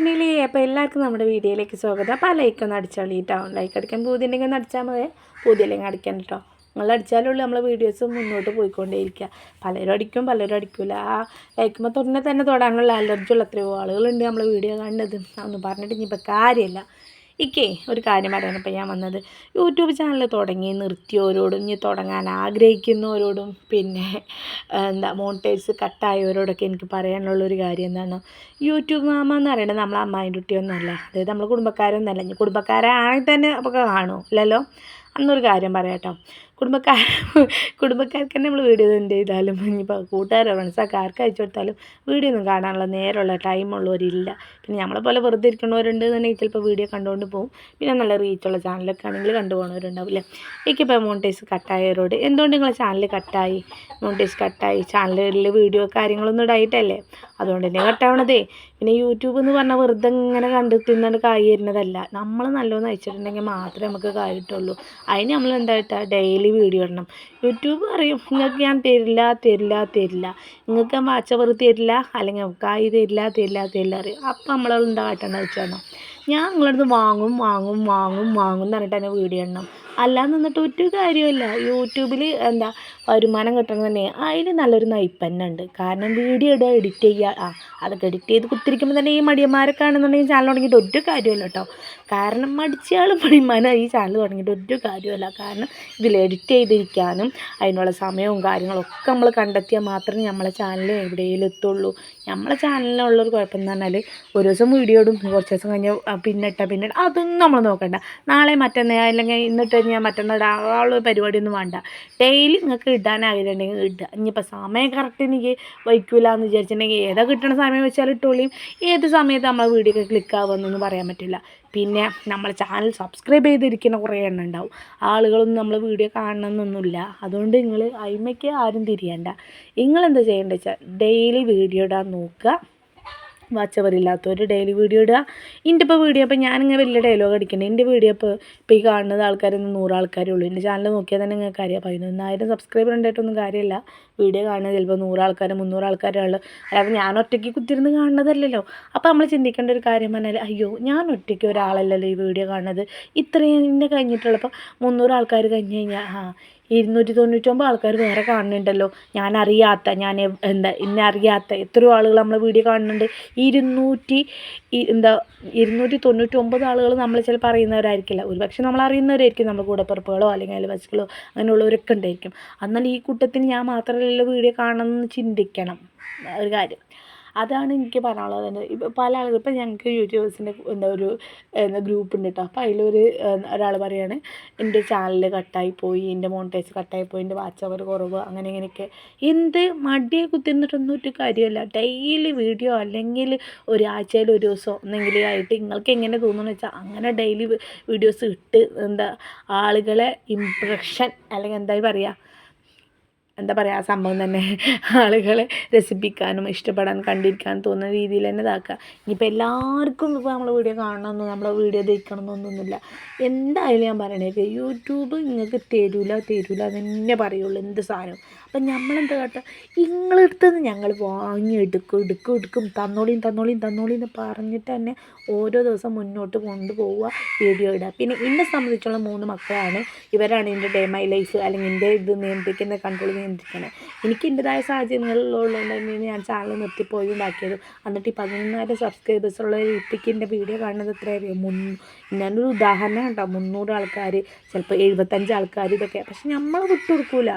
സുഖമാണെങ്കിലേ അപ്പോൾ എല്ലാവർക്കും നമ്മുടെ വീഡിയോയിലേക്ക് സ്വാഗതം. അപ്പോൾ ലൈക്ക് ഒന്ന് അടിച്ചാൽ കേട്ടോ ലൈക്ക് അടിക്കാൻ പൂതിയുണ്ടെങ്കിൽ ഒന്ന് അടിച്ചാൽ മതി. പൂതിയില്ലെങ്കിൽ അടിക്കാൻ കേട്ടോ നിങ്ങൾ അടിച്ചാലേ ഉള്ളൂ. നമ്മളെ വീഡിയോസ് മുന്നോട്ട് പോയിക്കൊണ്ടേയിരിക്കുക പലരും അടിക്കും പലരും അടിക്കില്ല ആ ലൈക്കുമ്പോൾ തുടനെ തന്നെ തൊടാനുള്ള അലർജി ഉള്ള എത്രയോ ആളുകളുണ്ട് നമ്മളെ വീഡിയോ കാണുന്നത്. അതൊന്നും പറഞ്ഞിട്ട് ഇനിയിപ്പോൾ കാര്യമില്ല ഇക്കേ ഒരു കാര്യം പറയാനിപ്പോൾ ഞാൻ വന്നത് യൂട്യൂബ് ചാനൽ തുടങ്ങി നിർത്തിയവരോടും ഇനി തുടങ്ങാൻ ആഗ്രഹിക്കുന്നവരോടും പിന്നെ എന്താ മോണിറ്റൈസ് കട്ടായവരോടൊക്കെ എനിക്ക് പറയാനുള്ളൊരു കാര്യം എന്താണ് യൂട്യൂബ് മാമ എന്ന് പറയുന്നത് നമ്മളെ അമ്മായിന്റെ കുട്ടിയൊന്നുമല്ല അതായത് നമ്മൾ കുടുംബക്കാരൊന്നുമല്ല ഇനി കുടുംബക്കാരാണെങ്കിൽ തന്നെ അപ്പോൾ കാണുമോ ഇല്ലല്ലോ? അന്നൊരു കാര്യം പറയാം കേട്ടോ കുടുംബക്കാർ കുടുംബക്കാർക്ക് തന്നെ നമ്മൾ വീഡിയോ എന്ത് ചെയ്താലും ഇനിയിപ്പോൾ കൂട്ടുകാരോ ഫ്രണ്ട്സൊക്കെ ആർക്ക് അയച്ചു കൊടുത്താലും വീഡിയോ ഒന്നും കാണാനുള്ള നേരമുള്ള ടൈമുള്ളവരില്ല പിന്നെ നമ്മളെ പോലെ വെറുതെ ഇരിക്കുന്നവരുണ്ട് എന്നുണ്ടെങ്കിൽ ചിലപ്പോൾ വീഡിയോ കണ്ടുകൊണ്ട് പോകും പിന്നെ നല്ല റീച്ചുള്ള ചാനലൊക്കെ ആണെങ്കിൽ കണ്ടു പോകുന്നവരുണ്ടാവില്ലേ എനിക്കിപ്പോൾ മോണിറ്റൈസ് കട്ടായവരോട് എന്തുകൊണ്ട് നിങ്ങളെ ചാനൽ കട്ടായി മോണിറ്റൈസ് കട്ടായി ചാനലിൽ വീഡിയോ കാര്യങ്ങളൊന്നും ഇടായിട്ടല്ലേ? അതുകൊണ്ട് തന്നെ കട്ടാവണതേ പിന്നെ യൂട്യൂബ് എന്ന് പറഞ്ഞാൽ വെറുതെ ഇങ്ങനെ കണ്ട് തിന്നിട്ട് കായ് തരുന്നതല്ല. നമ്മൾ നല്ലോണം അയച്ചിട്ടുണ്ടെങ്കിൽ മാത്രമേ നമുക്ക് കായിട്ടുള്ളൂ അതിന് നമ്മൾ എന്താ ഡെയിലി വീഡിയോ ഇടണം. യൂട്യൂബ് അറിയും നിങ്ങൾക്ക് ഞാൻ തരില്ല തരില്ല തരില്ല. നിങ്ങൾക്ക് ഞാൻ വാച്ചവർ തരില്ല അല്ലെങ്കിൽ കായ് തരില്ല തരില്ല തരില്ല അറിയും അപ്പം നമ്മളെന്താ കാട്ടേണ്ടത് വെച്ചാൽ ഞാൻ നിങ്ങളടുത്ത് വാങ്ങും വാങ്ങും വാങ്ങും വാങ്ങും എന്ന് പറഞ്ഞിട്ട് വീഡിയോ ഇടണം. അല്ലാതെ നിന്നിട്ട് ഒരു കാര്യമില്ല യൂട്യൂബിൽ എന്താ വരുമാനം കിട്ടണം തന്നെ അതിന് നല്ലൊരു നയിപ്പന്നെ ഉണ്ട്. കാരണം വീഡിയോ ഇടുക എഡിറ്റ് ചെയ്യുക ആ അതൊക്കെ എഡിറ്റ് ചെയ്ത് കുത്തിരിക്കുമ്പോൾ തന്നെ ഈ മടിയന്മാരൊക്കെ ആണെന്നുണ്ടെങ്കിൽ ചാനൽ തുടങ്ങിയിട്ട് ഒരു കാര്യമില്ല കേട്ടോ. കാരണം മടിച്ചയാൾ പണിമാനം ഈ ചാനൽ തുടങ്ങിയിട്ട് ഒരു കാര്യമില്ല കാരണം ഇതിൽ എഡിറ്റ് ചെയ്തിരിക്കാനും അതിനുള്ള സമയവും കാര്യങ്ങളൊക്കെ നമ്മൾ കണ്ടെത്തിയാൽ മാത്രമേ നമ്മളെ ചാനൽ എവിടെയെങ്കിലും എത്തുള്ളൂ. നമ്മളെ ചാനലിനുള്ളൊരു കുഴപ്പം എന്ന് പറഞ്ഞാൽ ഒരു ദിവസം വീഡിയോ ഇടും കുറച്ച് ദിവസം കഴിഞ്ഞ് പിന്നിട്ട പിന്നെ അതൊന്നും നമ്മൾ നോക്കണ്ട. നാളെ മറ്റന്നാൾ അല്ലെങ്കിൽ ഇന്നിട്ട് ഞാൻ മറ്റന്നാൾ ഇടാനുള്ള പരിപാടിയൊന്നും വേണ്ട. ഡെയിലി നിങ്ങൾക്ക് ഇടാൻ ആഗ്രഹമുണ്ടെങ്കിൽ ഇടുക. ഇനിയിപ്പോൾ സമയം കറക്റ്റ് എനിക്ക് വയ്ക്കില്ല എന്ന് വിചാരിച്ചിട്ടുണ്ടെങ്കിൽ ഏതാ കിട്ടണ സമയം വെച്ചാൽ ഇട്ടോളിയും ഏത് സമയത്ത് നമ്മളെ വീഡിയോ ഒക്കെ ക്ലിക്ക് ആവുമെന്നൊന്നും പറയാൻ പറ്റില്ല. പിന്നെ നമ്മളെ ചാനൽ സബ്സ്ക്രൈബ് ചെയ്തിരിക്കുന്ന കുറേ എണ്ണം ഉണ്ടാവും. ആളുകളൊന്നും നമ്മൾ വീഡിയോ കാണണമെന്നൊന്നുമില്ല അതുകൊണ്ട് നിങ്ങൾ അയിമയ്ക്ക് ആരും തിരിയണ്ട. നിങ്ങളെന്താ ചെയ്യേണ്ടത് വെച്ചാൽ ഡെയിലി വീഡിയോ ഇടാൻ നോക്കുക. വാച്ചവർ ഇല്ലാത്തവർ ഡെയിലി വീഡിയോ ഇടുക. എന്റെ ഇപ്പോൾ വീഡിയോ ഇപ്പോൾ ഞാനിങ്ങനെ വലിയ ഡയലോഗ് അടിക്കുന്നത് എന്റെ വീഡിയോ ഇപ്പോൾ ഇപ്പോൾ ഈ കാണുന്നത് ആൾക്കാരൊന്നും നൂറ് ആൾക്കാരേ ഉള്ളൂ. എന്റെ ചാനൽ നോക്കിയാൽ തന്നെ നിങ്ങൾക്ക് അറിയാം. പതിനൊന്നായിരം സബ്സ്ക്രൈബർ ഉണ്ടായിട്ടൊന്നും കാര്യമില്ല. വീഡിയോ കാണുന്നത് ചിലപ്പോൾ നൂറ് ആൾക്കാർ മുന്നൂറ് ആൾക്കാരേ ഉള്ളൂ. അല്ലാതെ ഞാൻ ഒറ്റയ്ക്ക് കുത്തിരുന്ന് കാണുന്നതല്ലല്ലോ. അപ്പോൾ നമ്മൾ ചിന്തിക്കേണ്ട ഒരു കാര്യം പറഞ്ഞാൽ അയ്യോ ഞാൻ ഒറ്റയ്ക്ക് ഒരാളല്ലല്ലോ ഈ വീഡിയോ കാണുന്നത്. ഇത്രയും കഴിഞ്ഞിട്ടുള്ളപ്പോൾ മുന്നൂറ് ആൾക്കാർ കഴിഞ്ഞ് കഴിഞ്ഞാൽ ആ ഇരുന്നൂറ്റി തൊണ്ണൂറ്റൊമ്പത് ആൾക്കാർ വേറെ കാണുന്നുണ്ടല്ലോ. ഞാൻ അറിയാത്ത ഞാൻ എന്താ എന്നെ അറിയാത്ത എത്രയോ ആളുകൾ നമ്മളെ വീഡിയോ കാണുന്നുണ്ട്. ഇരുന്നൂറ്റി എന്താ ഇരുന്നൂറ്റി തൊണ്ണൂറ്റൊമ്പത് ആളുകൾ നമ്മൾ ചിലപ്പോൾ അറിയുന്നവരായിരിക്കില്ല. ഒരു പക്ഷേ നമ്മൾ അറിയുന്നവരായിരിക്കും നമ്മുടെ കൂടപ്പിറപ്പുകളോ അല്ലെങ്കിൽ അയൽവാസികളോ അങ്ങനെയുള്ളവരൊക്കെ ഉണ്ടായിരിക്കും. എന്നാൽ ഈ കൂട്ടത്തിൽ ഞാൻ മാത്രമല്ലല്ലോ വീഡിയോ കാണണമെന്ന് ചിന്തിക്കണം. ഒരു കാര്യം. അതാണ് എനിക്ക് പറയാനുള്ളത്. തന്നെ ഇപ്പം പല ആളുകൾ ഇപ്പം ഞങ്ങൾക്ക് യൂട്യൂബേഴ്സിന്റെ എന്താ ഒരു എന്താ ഗ്രൂപ്പ് ഉണ്ട് കേട്ടോ അപ്പോൾ അതിലൊരു ഒരാൾ പറയാണ് എന്റെ ചാനൽ കട്ടായി പോയി എന്റെ മോണിറ്റൈസ് കട്ടായി പോയി എന്റെ വാച്ച് അവർ കുറവ് അങ്ങനെ ഇങ്ങനെയൊക്കെ. എന്ത് മടിയെ കുത്തിരുന്നിട്ടൊന്നും ഒരു കാര്യമല്ല ഡെയിലി വീഡിയോ അല്ലെങ്കിൽ ഒരാഴ്ചയിൽ ഒരു ദിവസം എന്തെങ്കിലും ആയിട്ട് നിങ്ങൾക്ക് എങ്ങനെ തോന്നുന്നു വെച്ചാൽ അങ്ങനെ ഡെയിലി വീഡിയോസ് ഇട്ട് എന്താ ആളുകളെ ഇംപ്രഷൻ അല്ലെങ്കിൽ എന്തായി പറയുക എന്താ പറയുക ആ സംഭവം തന്നെ. ആളുകളെ രസിപ്പിക്കാനും ഇഷ്ടപ്പെടാൻ കണ്ടിരിക്കാൻ തോന്നുന്ന രീതിയിൽ തന്നെ ഇതാക്കുക. ഇനിയിപ്പോൾ എല്ലാവർക്കും ഇപ്പോൾ നമ്മളെ വീഡിയോ കാണണമെന്നോ നമ്മളെ വീഡിയോ ദഹിക്കണമെന്നൊന്നുമില്ല എന്തായാലും ഞാൻ പറയണേ യൂട്യൂബ് നിങ്ങൾക്ക് തരൂല തരൂല തന്നെ പറയുള്ളൂ എന്ത് സാധനം അപ്പം നമ്മളെന്താ കേട്ടോ? നിങ്ങളെടുത്ത് നിന്ന് ഞങ്ങൾ വാങ്ങി എടുക്കും എടുക്കും എടുക്കും. തന്നോളിയും തന്നോളിയും തന്നോളിയും എന്ന് പറഞ്ഞിട്ട് തന്നെ ഓരോ ദിവസം മുന്നോട്ട് കൊണ്ടുപോവുക വീഡിയോ ഇടുക പിന്നെ എന്നെ സംബന്ധിച്ചുള്ള മൂന്ന് മക്കളാണ്. ഇവരാണ് എന്റെ ഡേ മൈ ലൈഫ് അല്ലെങ്കിൽ എന്റെ ഇത് നിയന്ത്രിക്കുന്ന കൺട്രോൾ നിയന്ത്രിക്കുന്നത്. എനിക്ക് എന്റെതായ സാഹചര്യങ്ങളിലുള്ളതുകൊണ്ട് തന്നെയാണ് ഞാൻ ചാനൽ നിർത്തിപ്പോയി ഉണ്ടാക്കിയത് എന്നിട്ട് ഈ പതിനൊന്നായിരം സബ്സ്ക്രൈബേഴ്സ് ഉള്ള ഇപ്പിക്ക് എന്റെ വീഡിയോ കാണുന്നത് എത്ര അറിയാം മുന്നൂ ഞാനൊരു ഉദാഹരണം കേട്ടോ മുന്നൂറ് ആൾക്കാർ ചിലപ്പോൾ എഴുപത്തഞ്ച് ആൾക്കാർ ഇതൊക്കെ. പക്ഷെ നമ്മൾ വിട്ടുകൊടുക്കൂല.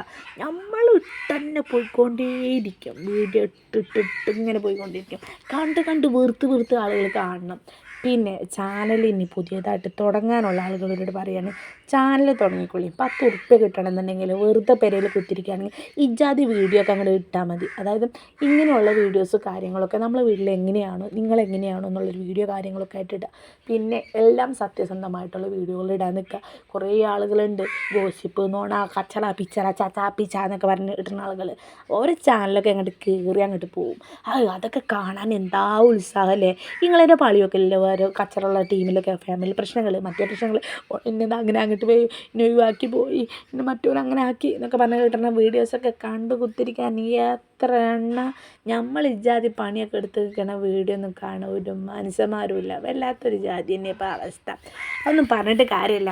നമ്മൾ തന്നെ പോയിക്കൊണ്ടേയിരിക്കും. വീഡിയോ ഇട്ടിട്ടിട്ട് ഇങ്ങനെ പോയിക്കൊണ്ടിരിക്കും കണ്ട് കണ്ട് വീർത്ത് വീർത്ത് ആളുകൾ കാണണം. പിന്നെ ചാനൽ ഇനി പുതിയതായിട്ട് തുടങ്ങാനുള്ള ആളുകളോട് പറയാണ് ചാനൽ തുടങ്ങിക്കൊള്ളി പത്ത് ഉറുപ്പ്യ കിട്ടണമെന്നുണ്ടെങ്കിൽ വെറുതെ പെരയിൽ കുത്തിരിക്കുകയാണെങ്കിൽ ഇജാതി വീഡിയോ ഒക്കെ അങ്ങോട്ട് ഇട്ടാൽ മതി. അതായത് ഇങ്ങനെയുള്ള വീഡിയോസ് കാര്യങ്ങളൊക്കെ നമ്മൾ വീട്ടിൽ എങ്ങനെയാണോ നിങ്ങൾ എങ്ങനെയാണോ എന്നുള്ളൊരു വീഡിയോ കാര്യങ്ങളൊക്കെ ആയിട്ട് ഇടുക പിന്നെ എല്ലാം സത്യസന്ധമായിട്ടുള്ള വീഡിയോകൾ ഇടാൻ നിൽക്കുക. കുറേ ആളുകളുണ്ട് ഗോസിപ്പ് നോണ കച്ചറ പിച്ചറ ചാ പിച്ച എന്നൊക്കെ പറഞ്ഞ് ഇടുന്ന ആളുകൾ. ഓരോ ചാനലൊക്കെ അങ്ങോട്ട് കയറി അങ്ങോട്ട് പോവും. അത് അതൊക്കെ കാണാൻ എന്താ ഉത്സാഹമല്ലേ നിങ്ങളതിന്റെ പളിയൊക്കെ ഇല്ല? ഓരോ കച്ചറുള്ള ടീമിലൊക്കെ ഫാമിലി പ്രശ്നങ്ങൾ മറ്റേ പ്രശ്നങ്ങൾ ഇന്നത് അങ്ങനെ അങ്ങോട്ട് പോയി ഇന്നെ ഒഴിവാക്കി പോയി ഇന്നെ മറ്റൊരു അങ്ങനെ ആക്കി എന്നൊക്കെ പറഞ്ഞ് കിട്ടുന്ന വീഡിയോസൊക്കെ കണ്ട് കുത്തിരിക്കാൻ എത്ര എണ്ണ നമ്മൾ ഇജാതി പണിയൊക്കെ എടുത്ത് നിൽക്കണ വീഡിയോ ഒന്നും കാണാൻ ഒരു മനുഷ്യന്മാരുമില്ല വല്ലാത്തൊരു ജാതി തന്നെ ഇപ്പോൾ അവസ്ഥ. അതൊന്നും പറഞ്ഞിട്ട് കാര്യമില്ല.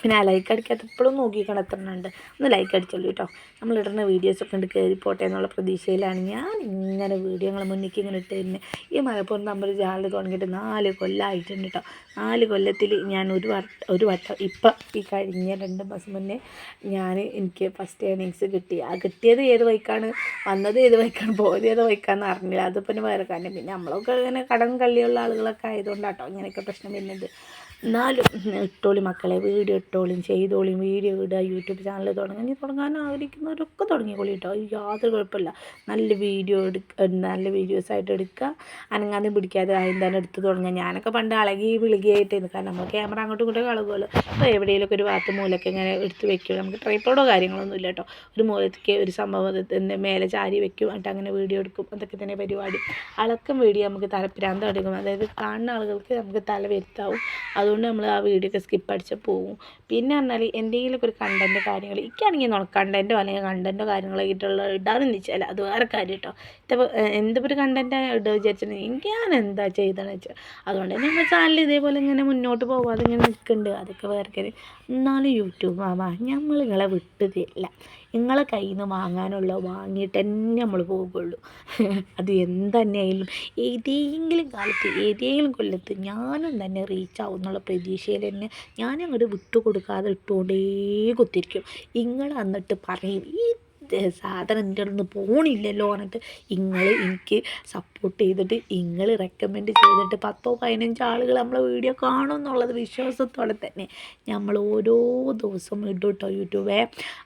പിന്നെ ആ ലൈക്ക് അടിക്കാത്ത ഇപ്പോഴും നോക്കി എത്ര ഒന്ന് ലൈക്ക് അടിച്ചോളൂ കേട്ടോ നമ്മൾ ഇടുന്ന വീഡിയോസൊക്കെ ഉണ്ട് കയറിപ്പോട്ടെ എന്നുള്ള പ്രതീക്ഷയിലാണ് ഞാൻ ഇങ്ങനെ വീഡിയോകൾ മുന്നിലേക്ക് ഇങ്ങനെ ഇട്ട് തന്നെ ഈ മലപ്പുറം നമ്മൾ ചാനൽ തുടങ്ങിയിട്ട് നാല് കൊല്ലമായിട്ടുണ്ട് കേട്ടോ നാല് കൊല്ലത്തിൽ ഞാൻ ഒരു വട്ടം ഒരു വട്ടം ഇപ്പം ഈ കഴിഞ്ഞ രണ്ട് മാസം മുന്നേ ഞാൻ എനിക്ക് ഫസ്റ്റ് ഏണിങ്സ് കിട്ടി. ആ കിട്ടിയത് ഏത് വൈക്കാണ് വന്നത് ഏത് വൈക്കാണ് പോയത് ഏത് വൈക്കാന്ന് അറിഞ്ഞില്ല. അതിപ്പോൾ വേറെ കാര്യം. പിന്നെ നമ്മളൊക്കെ ഇങ്ങനെ കടം കള്ളിയുള്ള ആളുകളൊക്കെ ആയതുകൊണ്ടാട്ടോ ഇങ്ങനെയൊക്കെ പ്രശ്നം വരുന്നത്. എന്നാലും ഇട്ടോളി മക്കളെ വീഡിയോ ഇട്ടോളിയും ചെയ്തോളിയും വീഡിയോ ഇടുക യൂട്യൂബ് ചാനൽ തുടങ്ങി തുടങ്ങാൻ ആഗ്രഹിക്കുന്നവരൊക്കെ തുടങ്ങിക്കോളി കേട്ടോ യാതൊരു കുഴപ്പമില്ല. നല്ല വീഡിയോ എടുക്ക നല്ല വീഡിയോസ് ആയിട്ട് എടുക്കുക. അനങ്ങാതെ പിടിക്കാതെ ആദ്യം തന്നെ എടുത്ത് തുടങ്ങുക. ഞാനൊക്കെ പണ്ട് അളകി വിളികയായിട്ടായിരുന്നു. കാരണം നമ്മൾ ക്യാമറ അങ്ങോട്ടും ഇങ്ങോട്ടും കളകുമല്ലോ അപ്പോൾ എവിടെയെങ്കിലുമൊക്കെ ഒരു ഭാഗത്ത് മൂലൊക്കെ ഇങ്ങനെ എടുത്ത് വെക്കും നമുക്ക് ട്രൈപ്പോഡോ കാര്യങ്ങളൊന്നും ഇല്ല കേട്ടോ ഒരു മൂലത്തേക്ക് ഒരു സംഭവത്തിന്റെ മേലെ ചാരി വെക്കും എന്നിട്ട് അങ്ങനെ വീഡിയോ എടുക്കും. അതൊക്കെ തന്നെ പരിപാടി. അളക്കം വീഡിയോ നമുക്ക് തലപ്പിരാന്തം എടുക്കും. അതായത് കാണുന്ന ആളുകൾക്ക് നമുക്ക് തല വരുത്താവും. അതുകൊണ്ട് നമ്മൾ ആ വീഡിയോ ഒക്കെ സ്കിപ്പ് അടിച്ച് പോകും പിന്നെ പറഞ്ഞാൽ എന്തെങ്കിലുമൊക്കെ ഒരു കണ്ടന്റ് കാര്യങ്ങൾ എനിക്കാണെങ്കിൽ കണ്ടന്റോ അല്ലെങ്കിൽ കണ്ടന്റോ കാര്യങ്ങളോ ആയിട്ടുള്ള ഇടാന്ന് വെച്ചാൽ അത് വേറെ കാര്യം കേട്ടോ ഇപ്പോൾ എന്തിപ്പോൾ ഒരു കണ്ടന്റ് ഇടുക വിചാരിച്ചിട്ടുണ്ടെങ്കിൽ എനിക്ക് ഞാൻ എന്താ ചെയ്തതെന്ന് വെച്ചാൽ അതുകൊണ്ട് തന്നെ നമ്മുടെ ചാനൽ ഇതേപോലെ ഇങ്ങനെ മുന്നോട്ട് പോകാതെ ഇങ്ങനെ നിൽക്കുന്നുണ്ട് അതൊക്കെ വേറെ കാര്യം എന്നാലും യൂട്യൂബ് മാമ നമ്മൾ നിങ്ങളെ വിട്ടു തരില്ല. നിങ്ങളെ കയ്യിൽ നിന്ന് വാങ്ങാനുള്ള വാങ്ങിയിട്ട് തന്നെ നമ്മൾ പോകുള്ളൂ. അത് എന്തുതന്നെയായാലും ഏതെങ്കിലും കാലത്ത് ഏതെങ്കിലും കൊല്ലത്ത് ഞാനും തന്നെ റീച്ച് ആവും എന്നുള്ള പ്രതീക്ഷയിൽ തന്നെ ഞാൻ അങ്ങോട്ട് വിട്ടു കൊടുക്കാതെ ഇട്ടുകൊണ്ടേ കുത്തിരിക്കും. നിങ്ങൾ എന്നിട്ട് പറയും ഈ സാധനം എന്റെ അടുത്ത് പോണില്ലല്ലോ പറഞ്ഞിട്ട് നിങ്ങൾ എനിക്ക് സപ്പോർട്ട് ചെയ്തിട്ട് നിങ്ങൾ റെക്കമെൻഡ് ചെയ്തിട്ട് പത്തോ പതിനഞ്ചോ ആളുകൾ നമ്മളെ വീഡിയോ കാണും എന്നുള്ളത് വിശ്വാസത്തോടെ തന്നെ നമ്മൾ ഓരോ ദിവസവും ഇടും കേട്ടോ യൂട്യൂബേ.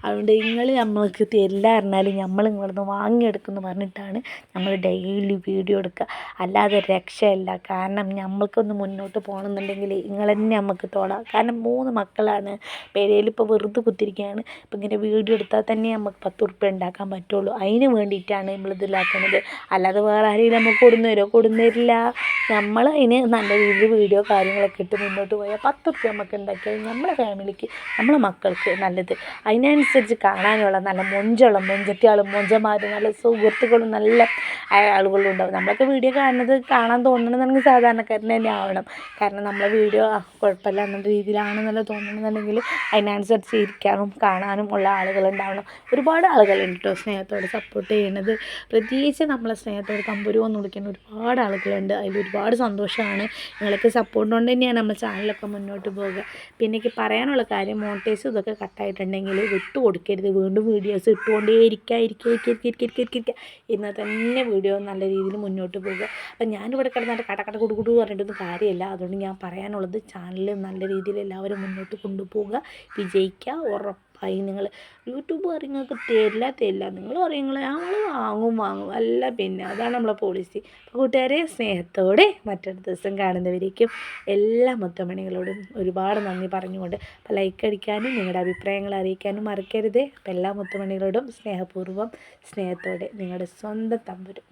അതുകൊണ്ട് നിങ്ങൾ നമ്മൾക്ക് തരില്ല പറഞ്ഞാലും നമ്മൾ ഇങ്ങോട്ട് വാങ്ങിയെടുക്കുമെന്ന് പറഞ്ഞിട്ടാണ് നമ്മൾ ഡെയിലി വീഡിയോ എടുക്കുക. അല്ലാതെ രക്ഷയല്ല. കാരണം നമ്മൾക്കൊന്ന് മുന്നോട്ട് പോകണമെന്നുണ്ടെങ്കിൽ നിങ്ങൾ തന്നെ നമുക്ക് തോടാം. കാരണം മൂന്ന് മക്കളാണ്. പെരയിൽ ഇപ്പോൾ വെറുതെ കുത്തിരിക്കുകയാണ്. ഇപ്പം ഇങ്ങനെ വീഡിയോ എടുത്താൽ തന്നെ നമുക്ക് പത്ത് ഉറുപ്പ്യ ഉണ്ടാക്കാൻ പറ്റുള്ളൂ. അതിന് വേണ്ടിയിട്ടാണ് നമ്മൾ ഇതിലാക്കുന്നത് അല്ലാതെ വേറെ ആരെങ്കിലും നമുക്ക് കൊടുന്നു തരുമോ തരില്ല നമ്മൾ അതിന് നല്ല രീതിയിൽ വീഡിയോ കാര്യങ്ങളൊക്കെ ഇട്ട് മുന്നോട്ട് പോയാൽ പത്ത് റുപ്യ നമുക്ക് ഉണ്ടാക്കിയാൽ നമ്മളെ ഫാമിലിക്ക് നമ്മളെ മക്കൾക്ക് നല്ലത്. അതിനനുസരിച്ച് കാണാനുള്ള നല്ല മൊഞ്ചുള്ള മൊഞ്ചത്തിയാളും മൊഞ്ചന്മാരും നല്ല സുഹൃത്തുക്കളും നല്ല ആളുകളും ഉണ്ടാവും. നമ്മളൊക്കെ വീഡിയോ കാണുന്നത് കാണാൻ തോന്നണമെന്നുണ്ടെങ്കിൽ സാധാരണക്കാരൻ തന്നെ ആവണം. കാരണം നമ്മളെ വീഡിയോ കുഴപ്പമില്ല എന്ന രീതിയിലാണെന്നല്ല തോന്നണമെന്നുണ്ടെങ്കിൽ അതിനനുസരിച്ച് ഇരിക്കാനും കാണാനും ഉള്ള ആളുകളുണ്ടാവണം ഒരുപാട് ആളുകളുണ്ട് കേട്ടോ സ്നേഹത്തോടെ സപ്പോർട്ട് ചെയ്യണത് പ്രത്യേകിച്ച് നമ്മളെ സ്നേഹത്തോടെ തമ്പുരു എന്ന് വിളിക്കുന്ന ഒരുപാട് ആളുകളുണ്ട്. അതിൽ ഒരുപാട് സന്തോഷമാണ്. നിങ്ങളൊക്കെ സപ്പോർട്ട് കൊണ്ട് തന്നെയാണ് നമ്മൾ ചാനലൊക്കെ മുന്നോട്ട് പോവുക. പിന്നെ എനിക്ക് പറയാനുള്ള കാര്യം മോണ്ടേസ് ഇതൊക്കെ കട്ടായിട്ടുണ്ടെങ്കിൽ വിട്ടു കൊടുക്കരുത് വീണ്ടും വീഡിയോസ് ഇട്ടുകൊണ്ടേ ഇരിക്കുക ഇരിക്കുക ഇരിക്കുക ഇരിക്കുക ഇരിക്കുക ഇരിക്കുക. എന്നാൽ തന്നെ വീഡിയോ നല്ല രീതിയിൽ മുന്നോട്ട് പോകുക അപ്പം ഞാനിവിടെ കിടന്നിട്ട് കടക്കട കുടുകുടു പറഞ്ഞിട്ടൊന്നും കാര്യമില്ല. അതുകൊണ്ട് ഞാൻ പറയാനുള്ളത് ചാനൽ നല്ല രീതിയിൽ എല്ലാവരും മുന്നോട്ട് കൊണ്ടുപോവുക. വിജയിക്കുക ഉറപ്പായി നിങ്ങൾ യൂട്യൂബ് നിങ്ങൾക്ക് തരില്ല തരില്ല. നിങ്ങൾ പറയുങ്ങൾ ഞങ്ങൾ വാങ്ങും വാങ്ങും. അല്ല പിന്നെ അതാണ് നമ്മളെ പോളിസി അപ്പോൾ കൂട്ടുകാരെ സ്നേഹത്തോടെ മറ്റൊരു ദിവസം കാണുന്നവരേക്കും എല്ലാ മുത്തമണികളോടും ഒരുപാട് നന്ദി പറഞ്ഞുകൊണ്ട് അപ്പോൾ ലൈക്ക് അടിക്കാനും നിങ്ങളുടെ അഭിപ്രായങ്ങൾ അറിയിക്കാനും മറക്കരുത്. അപ്പോൾ എല്ലാ മുത്തമണികളോടും സ്നേഹപൂർവം സ്നേഹത്തോടെ നിങ്ങളുടെ സ്വന്തം തമ്പുരും